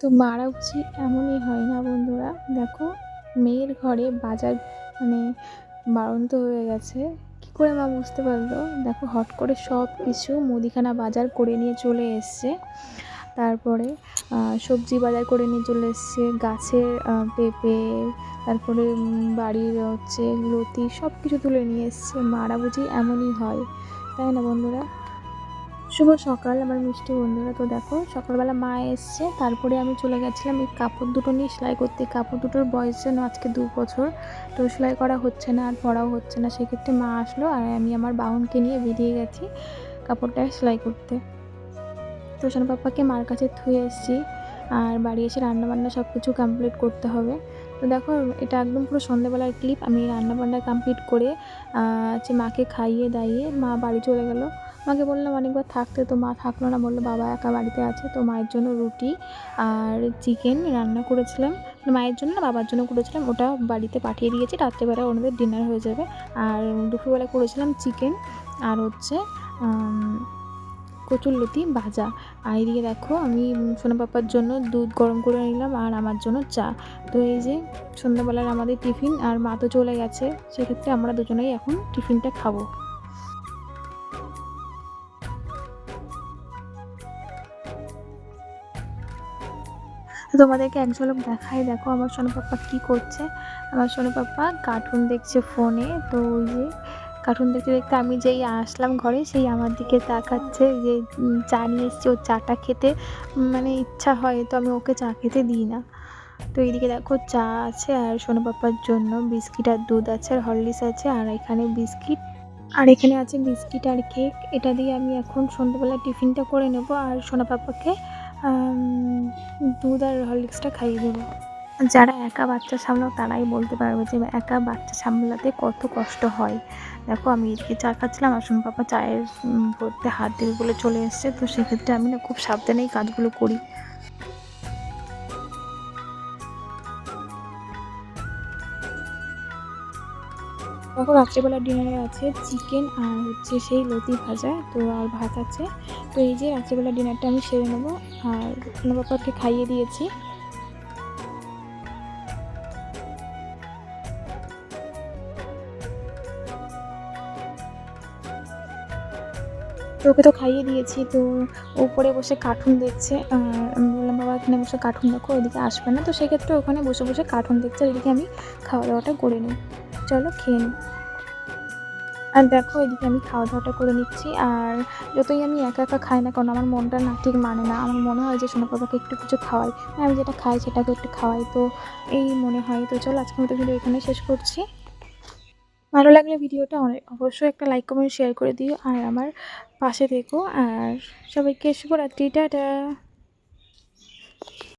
তো মারা বুঝি এমনই হয় না বন্ধুরা। দেখো, মেয়ের ঘরে বাজার মানে বাড়ন্ত হয়ে গেছে। কী করে মা বুঝতে পারল? দেখো, হট করে সব কিছু মুদিখানা বাজার করে নিয়ে চলে এসছে। তারপরে সবজি বাজার করে নিয়ে চলে এসছে। গাছের পেঁপে, তারপরে বাড়ির হচ্ছে লতি সব কিছু তুলে নিয়ে এসছে। মারা বুঝি এমনই হয়। তাই না বন্ধুরা? শুভ সকাল আমার মিষ্টি বন্ধুরা। তো দেখো, সকালবেলা মা এসছে, তারপরে আমি চলে গেছিলাম এই কাপড় দুটো নিয়ে সেলাই করতে। কাপড় দুটোর বয়স যেন আজকে দু বছর, তো সেলাই করা হচ্ছে না, আর পড়াও হচ্ছে না। সেক্ষেত্রে মা আসলো আর আমি আমার বাহনকে নিয়ে বেরিয়ে গেছি কাপড়টা সেলাই করতে। তো সোনা পাপ্পাকে মার কাছে থুয়ে এসেছি, আর বাড়ি এসে রান্নাবান্না সব কিছু কমপ্লিট করতে হবে। তো দেখো, এটা একদম পুরো সন্ধ্যেবেলার ক্লিপ আমি রান্নাবান্না কমপ্লিট করে হচ্ছে মাকে খাইয়ে দাইয়ে মা বাড়ি চলে গেলো। মাকে বললাম অনেকবার থাকতে তো মা থাকল না, বলল বাবা একা বাড়িতে আছে তো মায়ের জন্য রুটি আর চিকেন রান্না করেছিলাম। মানে মায়ের জন্য না, বাবার জন্য করেছিলাম, ওটা বাড়িতে পাঠিয়ে দিয়েছি, রাত্রেবেলা ওনাদের ডিনার হয়ে যাবে। আর দুপুরবেলা করেছিলাম চিকেন আর হচ্ছে কচুরলতি ভাজা। আর এদিকে দেখো আমি সোনা পাপার জন্য দুধ গরম করে নিলাম আর আমার জন্য চা। তো এই যে সন্ধ্যাবেলার আমাদের টিফিন আর মা তো চলে গেছে, সেক্ষেত্রে আমরা দুজনেই এখন টিফিনটা খাব। তোমাদেরকে এক ঝলক দেখাই। দেখো আমার সোনা পাপ্পা কী করছে। আমার সোনা পাপ্পা কার্টুন দেখছে ফোনে তো ওই যে কার্টুন দেখতে দেখতে আমি যেই আসলাম ঘরে, সেই আমার দিকে তাকাচ্ছে। যে চা নিয়ে এসছে, ওর চাটা খেতে মানে ইচ্ছা হয়, তো আমি ওকে চা খেতে দিই না। তো এইদিকে দেখো চা আছে আর সোনা পাপ্পার জন্য বিস্কিট আর দুধ আছে আর হরলিক্স আছে আর এখানে বিস্কিট। আর এখানে আছে বিস্কিট আর কেক এটা দিয়ে আমি এখন সন্ধ্যাবেলা টিফিনটা করে নেব আর সোনা পাপ্পাকে দুধ আর হরলিক্সটা খাইয়ে দেবো। যারা একা বাচ্চা সামলাও, তারাই বলতে পারবে যে একা বাচ্চা সামলাতে কত কষ্ট হয়। দেখো, আমি এদিকে চা খাচ্ছিলাম, আর সোনা পাপা চায়ের ভরতে হাত দিল বলে চলে এসছে। তো সেক্ষেত্রে আমি না খুব সাবধানেই কাজগুলো করি। দেখো রাত্রেবেলা ডিনারে আছে চিকেন আর হচ্ছে সেই লতি ভাজা, তো আর ভাত আছে। তো এই যে রাত্রেবেলা ডিনারটা আমি সেরে নেব আর পাপাকে খাইয়ে দিয়েছি। তো ওকে তো খাইয়ে দিয়েছি তো উপরে বসে কার্টুন দেখছে। আমি বললাম বাবা এখানে বসে কার্টুন দেখো ওইদিকে আসবে না। তো সেক্ষেত্রে ওখানে বসে বসে কার্টুন দেখছে এদিকে আমি খাওয়া দাওয়াটা করে নিই। চলো খেয়ে নিই। আর দেখো এদিকে আমি খাওয়া দাওয়াটা করে নিচ্ছি। আর যতই আমি একা একা খাই না কারণ আমার মনটা না ঠিক মানে না। আমার মনে হয় যে সোনা পাপাকে একটু কিছু খাওয়াই। হ্যাঁ, আমি যেটা খাই সেটাকে একটু খাওয়াই। তো এই মনে হয়। তো চলো আজকের মতো ভিডিও এখানে শেষ করছি। ভালো লাগলে ভিডিওটা অনেক অবশ্যই একটা লাইক কমেন্ট শেয়ার করে দিও আর আমার পাশে থেকো আর সবাইকে শুভরাত্রি, টাটা।